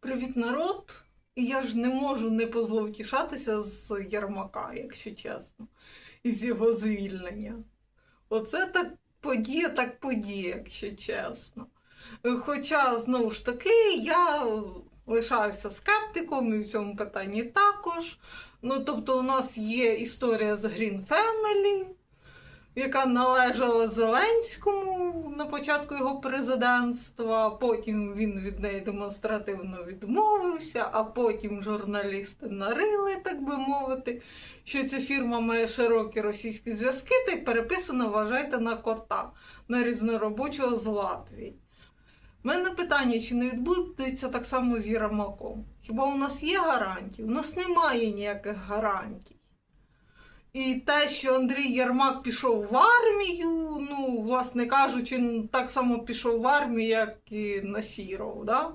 Привіт, народ! І я ж не можу не позловтішатися з Ярмака, якщо чесно, і з його звільнення. Оце так подія, так подія, якщо чесно. Хоча, знову ж таки, я лишаюся скептиком і в цьому питанні також. Ну, тобто, у нас є історія з Green Family, яка належала Зеленському на початку його президентства. Потім він від неї демонстративно відмовився, а потім журналісти нарили, так би мовити, що ця фірма має широкі російські зв'язки та й переписано, вважайте, на кота, на різноробочого з Латвії. У мене питання, чи не відбудеться так само з Єрмаком? Хіба у нас є гарантії? У нас немає ніяких гарантій. І те, що Андрій Єрмак пішов в армію, ну, власне кажучи, так само пішов в армію, як і Насіров, да?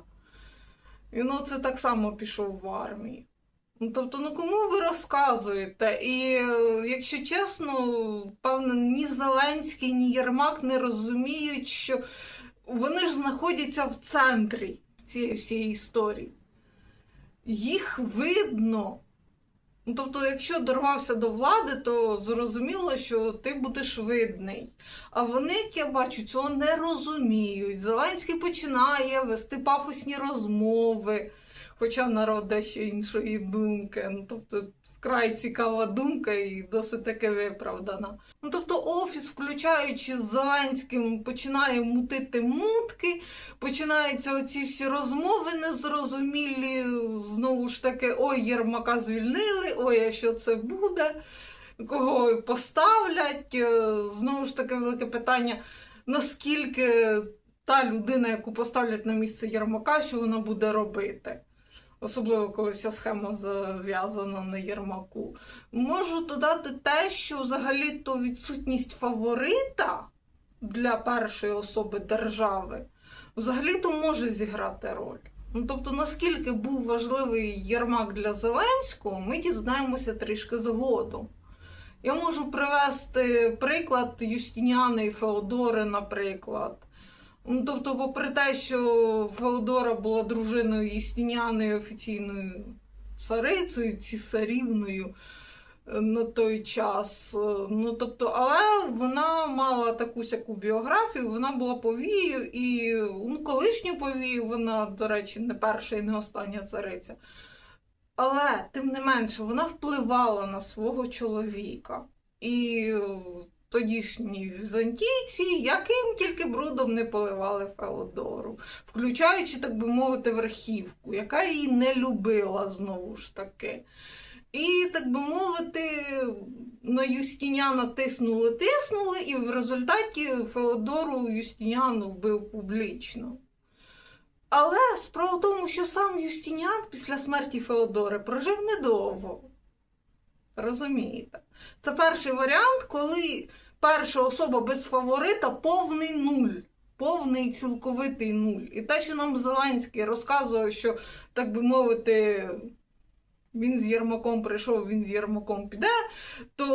І ну, це так само пішов в армію. Ну, тобто, ну кому ви розказуєте? І е, якщо чесно, певно, ні Зеленський, ні Єрмак не розуміють, що вони ж знаходяться в центрі цієї всієї історії. Їх видно. Ну, тобто, якщо дорвався до влади, то зрозуміло, що ти будеш видний. А вони, як я бачу, цього не розуміють. Зеленський починає вести пафосні розмови, хоча народ дещо іншої думки. Ну, тобто, вкрай цікава думка і досить таки виправдана. Ну, тобто, офіс, включаючи з Зеленським, починає мутити мутки, починаються оці всі розмови незрозумілі. Знову ж таки, ой, Єрмака звільнили, ой, а що це буде, кого поставлять. Е, Знову ж таки, велике питання, наскільки та людина, яку поставлять на місце Єрмака, що вона буде робити. Особливо, коли вся схема зав'язана на Єрмаку. Можу додати те, що взагалі-то відсутність фаворита для першої особи держави взагалі-то може зіграти роль. Ну, тобто, наскільки був важливий Єрмак для Зеленського, ми дізнаємося трішки згодом. Я можу привести приклад Юстиніани і Феодори, наприклад. Ну, тобто, попри те, що Феодора була дружиною Юстиніани офіційною царицею, цісарівною е, на той час. Е, Ну, тобто, але вона мала таку сяку біографію, вона була повією, і ну, колишню повію, вона, до речі, не перша і не остання цариця. Але, тим не менше, вона впливала на свого чоловіка. І тодішні візантійці, яким тільки брудом не поливали Феодору, включаючи, так би мовити, верхівку, яка її не любила знову ж таки. І, так би мовити, на Юстиніана тиснули, тиснули, і в результаті Феодору Юстиніану вбив публічно. Але справа в тому, що сам Юстиніан після смерті Феодори прожив недовго. Розумієте? Це перший варіант, коли перша особа без фаворита повний нуль. Повний цілковитий нуль. І те, що нам Зеленський розказує, що, так би мовити, він з Єрмаком прийшов, він з Єрмаком піде, то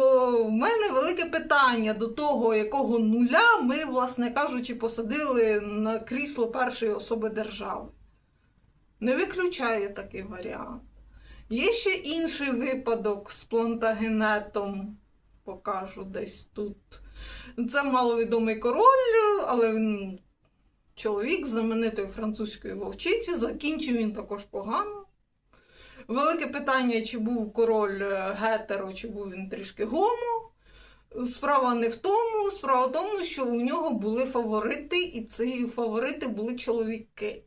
в мене велике питання до того, якого нуля ми, власне кажучи, посадили на крісло першої особи держави. Не виключає такий варіант. Є ще інший випадок з плантагенетом, покажу десь тут. Це маловідомий король, але він чоловік знаменитої французької вовчиці. Закінчив він також погано. Велике питання, чи був король е, гетеро, чи був він трішки гомо. Справа не в тому, справа в тому, що у нього були фаворити, і ці фаворити були чоловіки.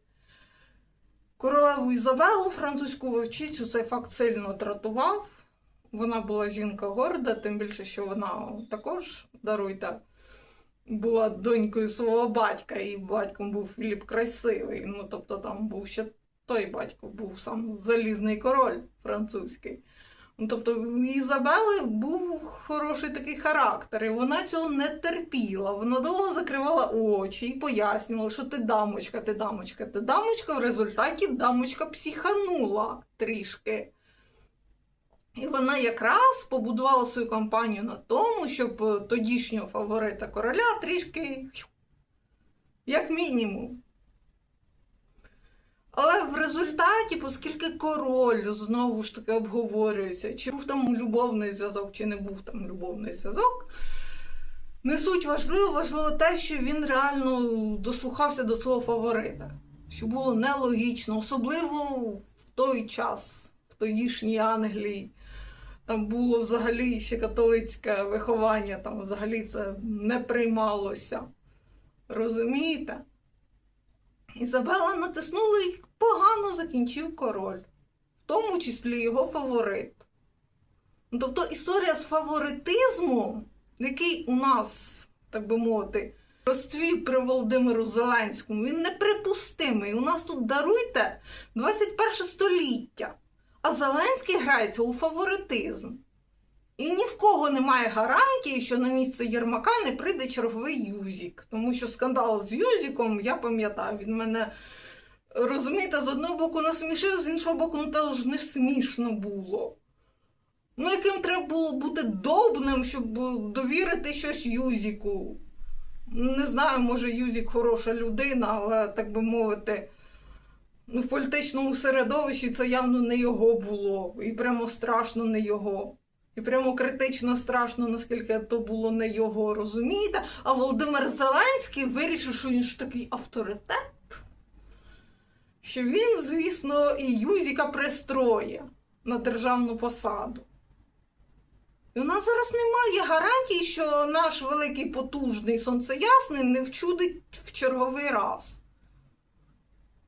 Королеву Ізабелу, французьку вовчицю, цей факт сильно дратував. Вона була жінка горда, тим більше, що вона також, даруйте, була донькою свого батька, і батьком був Філіп Красивий. Ну, тобто там був ще той батько, був сам залізний король французький. Ну, тобто у Ізабели був хороший такий характер, і вона цього не терпіла. Вона довго закривала очі і пояснювала, що ти дамочка, ти дамочка, ти дамочка. В результаті дамочка психанула трішки. І вона якраз побудувала свою кампанію на тому, щоб е, тодішнього фаворита короля трішки, як мінімум. Але в результаті, оскільки король знову ж таки обговорюється, чи був там любовний зв'язок, чи не був там любовний зв'язок, не суть важливо, важливо те, що він реально дослухався до свого фаворита, що було нелогічно, особливо в той час, в тодішній Англії. Там було взагалі ще католицьке виховання, там взагалі це не приймалося. Розумієте? Ізабела натиснула і погано закінчив король, в тому числі його фаворит. Ну, Тобто історія з фаворитизмом, який у нас, так би мовити, розцвів при Володимиру Зеленському, він неприпустимий. У нас тут даруйте 21 століття. А Зеленський грається у фаворитизм. І ні в кого немає гарантії, що на місце Єрмака не прийде черговий Юзік. Тому що скандал з Юзіком, я пам'ятаю, він мене, розумієте, з одного боку насмішив, з іншого боку, ну теж не смішно було. Ну, яким треба було бути довбним, щоб довірити щось Юзіку. Не знаю, може, Юзік хороша людина, але так би мовити. Ну, в політичному середовищі це явно не його було. І прямо страшно не його. І прямо критично страшно, наскільки то було не його, розумієте? А Володимир Зеленський вирішив, що він ж такий авторитет, що він, звісно, і Юзіка пристроє на державну посаду. І у нас зараз немає гарантії, що наш великий потужний сонцеясний не вчудить в черговий раз.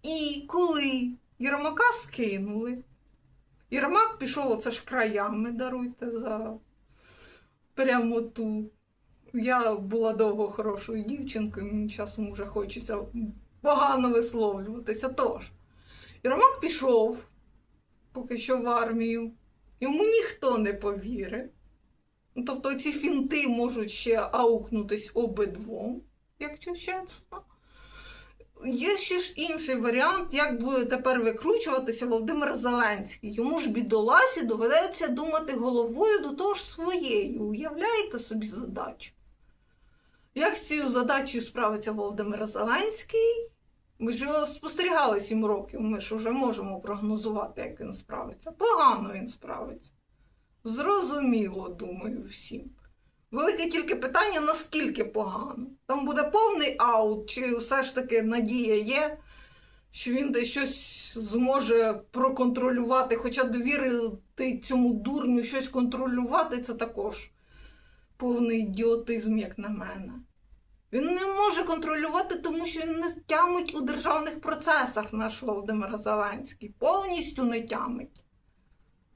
І коли Єрмака скинули, Єрмак пішов оце ж краями, даруйте за прямоту. Я була довго хорошою дівчинкою, мені часом вже хочеться погано висловлюватися. Тож, Єрмак пішов поки що в армію, йому ніхто не повірив. Тобто ці фінти можуть ще аукнутись обидвом, якщо чесно. Є ще ж інший варіант, як буде тепер викручуватися Володимир Зеленський. Йому ж бідоласі доведеться думати головою до того ж своєю. Уявляєте собі задачу? Як з цією задачею справиться Володимир Зеленський? Ми ж його спостерігали сім років, ми ж вже можемо прогнозувати, як він справиться. Погано він справиться. Зрозуміло, думаю, всім. Велике тільки питання, наскільки погано. Там буде повний аут, чи все ж таки надія є, що він десь щось зможе проконтролювати, хоча довірити цьому дурню щось контролювати, це також повний ідіотизм, як на мене. Він не може контролювати, тому що він не тямить у державних процесах наш Володимир Зеленський. Повністю не тямить.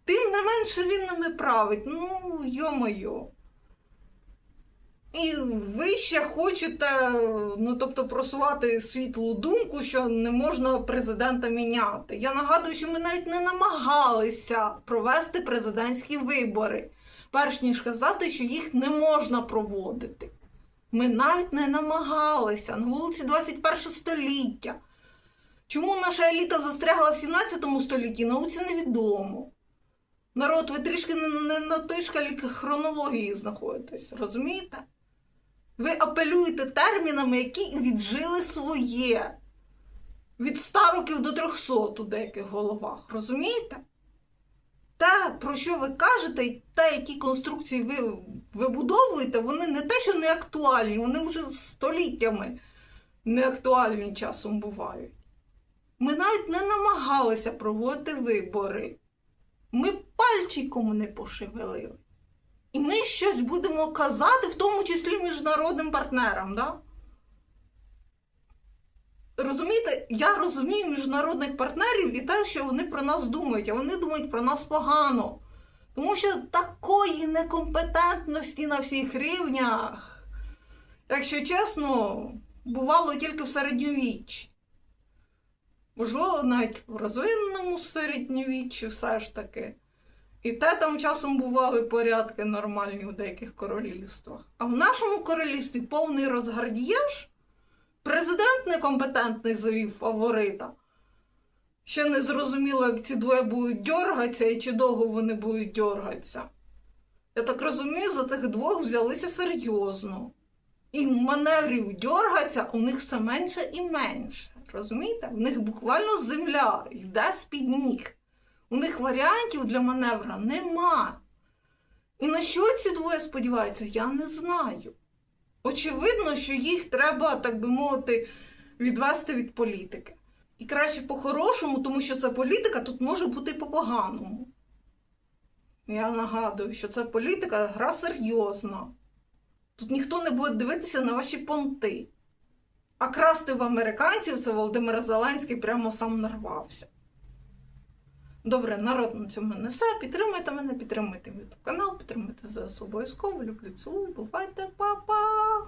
Тим не менше він ними править. Ну, йо-моє. І ви ще хочете, ну тобто, просувати світлу думку, що не можна президента міняти. Я нагадую, що ми навіть не намагалися провести президентські вибори, перш ніж казати, що їх не можна проводити. Ми навіть не намагалися на вулиці 21 століття. Чому наша еліта застрягла в 17 столітті, науці невідомо. Народ, ви трішки не, на той шкалі хронології знаходитесь, розумієте? Ви апелюєте термінами, які віджили своє. Від 100 років до 300 у деяких головах, розумієте? Те, про що ви кажете, і те, які конструкції ви вибудовуєте, вони не те, що не актуальні, вони вже століттями не актуальні часом бувають. Ми навіть не намагалися проводити вибори. Ми пальчиком не пошевелили. І ми щось будемо казати, в тому числі міжнародним партнерам. Да? Розумієте, я розумію міжнародних партнерів і те, що вони про нас думають, а вони думають про нас погано. Тому що такої некомпетентності на всіх рівнях, якщо чесно, бувало тільки в середньовіччі. Можливо, навіть в розвиненому середньовіччі все ж таки. І те там часом бували порядки нормальні в деяких королівствах. А в нашому королівстві повний розгардіяж. Президент некомпетентний завів фаворита. Ще не зрозуміло, як ці двоє будуть дьоргатися і чи довго вони будуть дьоргатися. Я так розумію, за цих двох взялися серйозно. І маневрів дьоргатися у них все менше і менше. Розумієте? В них буквально земля йде з-під ніг. У них варіантів для маневра нема. І на що ці двоє сподіваються, я не знаю. Очевидно, що їх треба, так би мовити, відвести від політики. І краще по-хорошому, тому що це політика, тут може бути по-поганому. Я нагадую, що це політика, гра серйозна. Тут ніхто не буде дивитися на ваші понти. А красти в американців це Володимир Зеленський прямо сам нарвався. Добре, народ на цьому не все. Підтримайте мене, підтримайте мій канал, підтримуйте за обов'язково. Люблю, цілую, бувайте, па-па!